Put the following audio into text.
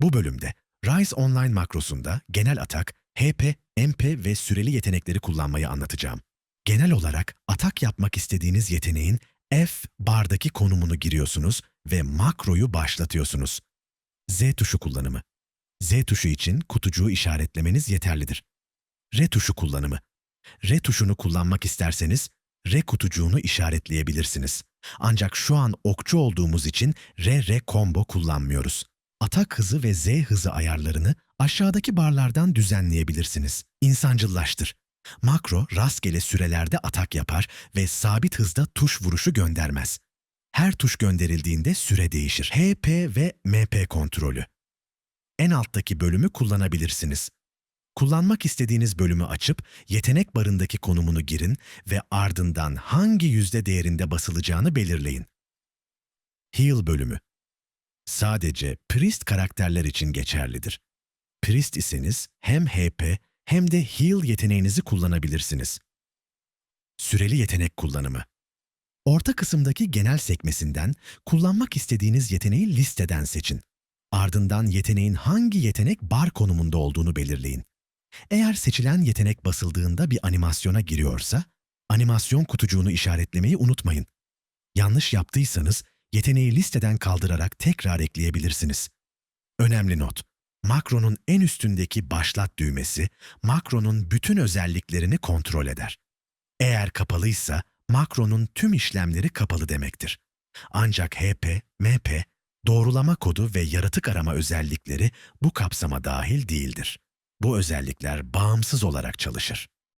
Bu bölümde Rise Online makrosunda genel atak, HP, MP ve süreli yetenekleri kullanmayı anlatacağım. Genel olarak atak yapmak istediğiniz yeteneğin F bardaki konumunu giriyorsunuz ve makroyu başlatıyorsunuz. Z tuşu kullanımı. Z tuşu için kutucuğu işaretlemeniz yeterlidir. R tuşu kullanımı. R tuşunu kullanmak isterseniz R kutucuğunu işaretleyebilirsiniz. Ancak şu an okçu olduğumuz için R-R combo kullanmıyoruz. Atak hızı ve Z hızı ayarlarını aşağıdaki barlardan düzenleyebilirsiniz. İnsancıllaştır. Makro rastgele sürelerde atak yapar ve sabit hızda tuş vuruşu göndermez. Her tuş gönderildiğinde süre değişir. HP ve MP kontrolü. En alttaki bölümü kullanabilirsiniz. Kullanmak istediğiniz bölümü açıp yetenek barındaki konumunu girin ve ardından hangi yüzde değerinde basılacağını belirleyin. Heal bölümü. Sadece Priest karakterler için geçerlidir. Priest iseniz hem HP hem de Heal yeteneğinizi kullanabilirsiniz. Süreli yetenek kullanımı. Orta kısımdaki genel sekmesinden kullanmak istediğiniz yeteneği listeden seçin. Ardından yeteneğin hangi yetenek bar konumunda olduğunu belirleyin. Eğer seçilen yetenek basıldığında bir animasyona giriyorsa, animasyon kutucuğunu işaretlemeyi unutmayın. Yanlış yaptıysanız yeteneği listeden kaldırarak tekrar ekleyebilirsiniz. Önemli not. Makronun en üstündeki başlat düğmesi, makronun bütün özelliklerini kontrol eder. Eğer kapalıysa, makronun tüm işlemleri kapalı demektir. Ancak HP, MP, doğrulama kodu ve yaratık arama özellikleri bu kapsama dahil değildir. Bu özellikler bağımsız olarak çalışır.